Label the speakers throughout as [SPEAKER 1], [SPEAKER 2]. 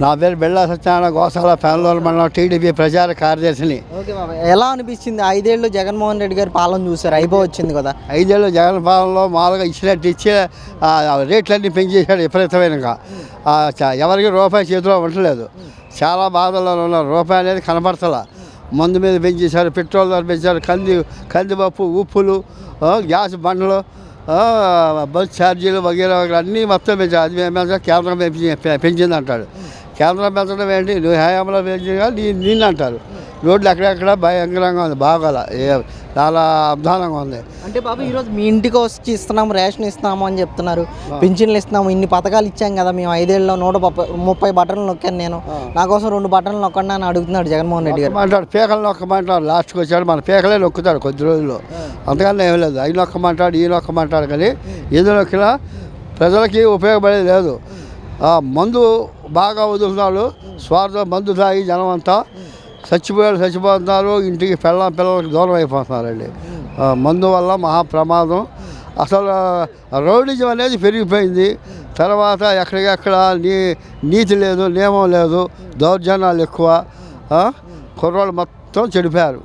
[SPEAKER 1] నా పేరు బెల్లా సత్యనారాయణ గోసాల ఫ్యాన్లోని మండలం టీడీపీ ప్రచార కార్యదర్శిని.
[SPEAKER 2] ఓకే ఎలా అనిపించింది? ఐదేళ్ళు జగన్మోహన్ రెడ్డి గారి పాలన చూసారు అయిపో వచ్చింది కదా.
[SPEAKER 1] ఐదేళ్ళు జగన్ పాలనలో మామూలుగా ఇచ్చినట్టు ఇచ్చి రేట్లన్నీ పెంచేశాడు చ- ఎవరికి రూపాయి చేతిలో ఉండలేదు. చాలా బాధల్లో ఉన్నారు. రూపాయి అనేది కనపడతలా. మందు మీద పెంచేశారు పెట్రోల్ ధర పెంచారు కంది కందిపప్పు ఉప్పులు గ్యాస్ బండ్లు బస్ ఛార్జీలు వగేరా వగేరా అన్నీ మొత్తం పెంచారు. అది మేము కేంద్రం పెంచి పెంచింది అంటాడు కేంద్రం పెంచడం ఏంటి? నువ్వు హయాంలో పెంచింది నీ నిన్ను అంటారు. రోడ్లు ఎక్కడెక్కడ భయంకరంగా ఉంది. బాగాల ఏ- చాలా అధ్వానంగా ఉంది.
[SPEAKER 2] అంటే బాబు ఈరోజు మీ ఇంటికి వచ్చి ఇస్తున్నాము రేషన్ ఇస్తున్నాము అని చెప్తున్నారు. పింఛన్లు ఇస్తున్నాము ఇన్ని పథకాలు ఇచ్చాం కదా మేము. ఐదేళ్ళలో నూట ముప్పై ముప్పై బటన్లు నొక్కాను నేను. నా కోసం రెండు బటన్లు నొక్కండి అని అడుగుతున్నాడు జగన్మోహన్ రెడ్డి గారు.
[SPEAKER 1] నొక్కమంటాడు. పీకలు నొక్కమంటాడు. లాస్ట్కి వచ్చాడు. మన పీకలే నొక్కుతాడు కొద్ది రోజుల్లో. అంతకన్నా ఏం లేదు. అవి నొక్కమంటాడు ఈ నొక్కమంటాడు కానీ ఏదో నొక్కినా ప్రజలకి ఉపయోగపడేది లేదు. మందు బాగా వదులుతున్నాడు స్వార్థ మందు తాగి జనం అంతా చచ్చిపోయాడు చచ్చిపోతున్నారు. ఇంటికి పిల్ల పిల్లలకి దూరం అయిపోతున్నారండి. మందు వల్ల మహా ప్రమాదం. అసలు రౌడిజం అనేది పెరిగిపోయింది. తర్వాత ఎక్కడికెక్కడ నీ నీతి లేదు నియమం లేదు దౌర్జన్యాలు ఎక్కువ? కుర్రోళ్ళు మొత్తం చెడిపోయారు.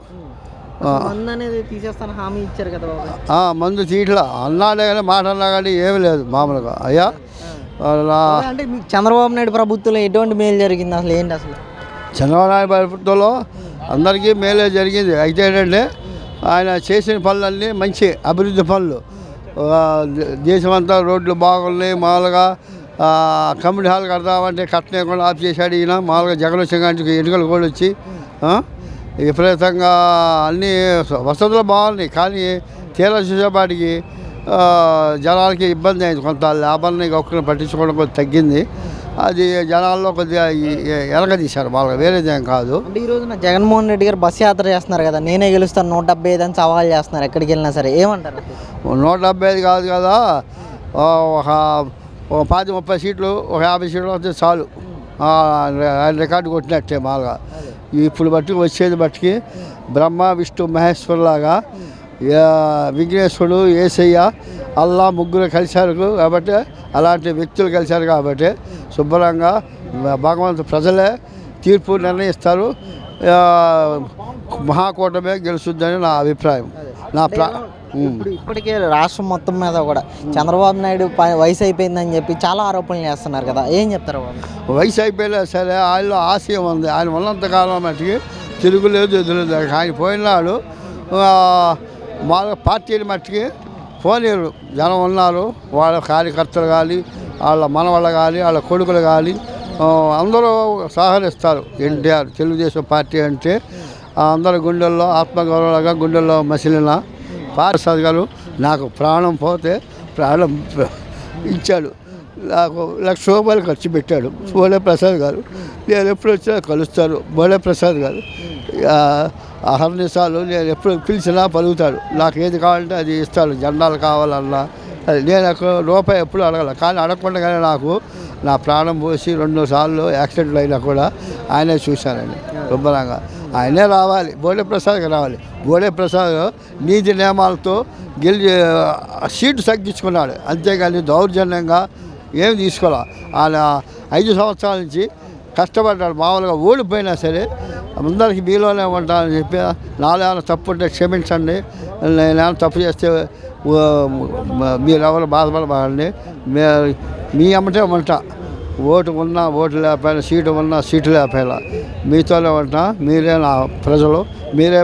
[SPEAKER 2] మందు అనేది తీసేస్తాను హామీ ఇచ్చారు కదా బాబు.
[SPEAKER 1] ఆ, మందు తీట్లా అన్నాడే కానీ మాట అన్నా కానీ ఏమీ లేదు మామూలుగా. అయ్యా
[SPEAKER 2] అంటే మీకు చంద్రబాబు నాయుడు ప్రభుత్వంలో ఎటువంటి మేలు జరిగింది అసలు? ఏంటి అసలు?
[SPEAKER 1] చంద్రబాబు నాయుడు ప్రభుత్వంలో అందరికీ మేలే జరిగింది. అయితే ఏంటంటే ఆయన చేసిన పనులన్నీ మంచి అభివృద్ధి పనులు. దేశమంతా రోడ్లు బాగున్నాయి మామూలుగా కమ్యూనిటీ హాల్ కడదామంటే కట్టనేయకుండా ఆఫ్ చేశాడు ఈయన. మామూలుగా జగన్ వచ్చిన ఎన్నికలు కూడా వచ్చి విపరీతంగా అన్ని వసతులు బాగున్నాయి. కానీ తీరా చూసేపాటికి జనాలకి ఇబ్బంది అయింది. కొంత లేబర్ని ఒక్కరిని పట్టించుకోవడం కొద్దిగా తగ్గింది. అది జనాల్లో కొద్దిగా ఎనక తీశారు వాళ్ళకి వేరేదేం కాదు.
[SPEAKER 2] అంటే ఈ రోజున జగన్మోహన్ రెడ్డి గారు బస్ యాత్ర చేస్తున్నారు కదా. నేనే గెలుస్తాను. నూట డెబ్బై ఐదు అని సవాల్ చేస్తున్నారు. ఎక్కడికి వెళ్ళినా సరే. ఏమంటారు?
[SPEAKER 1] నూట డెబ్బై ఐదు కాదు కదా. ఒక ఒక పాతి ముప్పై సీట్లు ఒక యాభై సీట్లు వస్తే చాలు. ఆయన రికార్డు కొట్టినట్టే మామూలుగా. ఇప్పుడు బట్టి వచ్చేది బట్టికి బ్రహ్మ విష్ణు మహేశ్వరులాగా విఘ్నేశ్వరుడు ఏసయ్య అల్లా ముగ్గురు కలిశారు. కాబట్టి అలాంటి వ్యక్తులు కలిశారు కాబట్టి శుభ్రంగా భగవంతు ప్రజలే తీర్పు నిర్ణయిస్తారు. మహాకూటమే గెలుస్తుందని నా అభిప్రాయం. నా ప్రా
[SPEAKER 2] ఇప్పటికే రాష్ట్రం మొత్తం మీద కూడా చంద్రబాబు నాయుడు ప- వయసు అయిపోయిందని చెప్పి చాలా ఆరోపణలు చేస్తున్నారు కదా. ఏం చెప్తారు
[SPEAKER 1] వయసు అయిపోయినా సరే ఆయనలో ఆశయం ఉంది. ఆయన ఉన్నంతకాలం మట్టుకి తిరుగులేదు ఎదురులేదు ఆయన పోయినాడు. వాళ్ళ పార్టీని మట్టికి పోలేరు. పోనీరు జనం ఉన్నారు. వాళ్ళ కార్యకర్తలు కానీ వాళ్ళ మనవాళ్ళు కానీ వాళ్ళ కొడుకులు కానీ అందరూ సహకరిస్తారు. ఎన్టీఆర్ తెలుగుదేశం పార్టీ అంటే ఆ, అందరి గుండెల్లో ఆత్మగౌరవంగా గుండెల్లో మసిలిన పార్సాద్ గారు నాకు ప్రాణం పోతే ప్రాణం ఇచ్చాడు. నాకు లక్ష రూపాయలు ఖర్చు పెట్టాడు. భోలే ప్రసాద్ గారు. నేను ఎప్పుడు వచ్చినా కలుస్తాను. బోడే ప్రసాద్ గారు. అహర్నిసాలు నేను ఎప్పుడు పిలిచినా పలుకుతాడు. నాకు ఏది కావాలంటే అది ఇస్తాడు. జెండాలు కావాలన్నా అది. నేను అక్కడ రూపాయి ఎప్పుడు అడగల. కానీ అడగకుండానే నాకు నా ప్రాణం పోసి రెండు సార్లు యాక్సిడెంట్లు అయినా కూడా ఆయనే చూశానండి శుభ్రంగా. ఆయనే రావాలి. బోడే ప్రసాద్కి రావాలి. బోడే ప్రసాద్ నీతి నియమాలతో గెలి సీటు తగ్గించుకున్నాడు. అంతేగాని దౌర్జన్యంగా ఏమి తీసుకోవాలి? ఆయన ఐదు సంవత్సరాల నుంచి కష్టపడ్డాడు. మామూలుగా ఓడిపోయినా సరే అందరికీ మీలోనే ఉంటానని చెప్పి నాలుగు తప్పు ఉంటే క్షమించండి. నేను తప్పు చేస్తే మీరెవరు మ- మీరు బాధపడబాకండి మే మీ అమ్మటే ఉంటా. ఓటు ఉన్నా ఓటు లేకపోయినా సీటు ఉన్నా సీటు లేకపోయినా మీతోనే ఉంటా. మీరే నా ప్రజలు. మీరే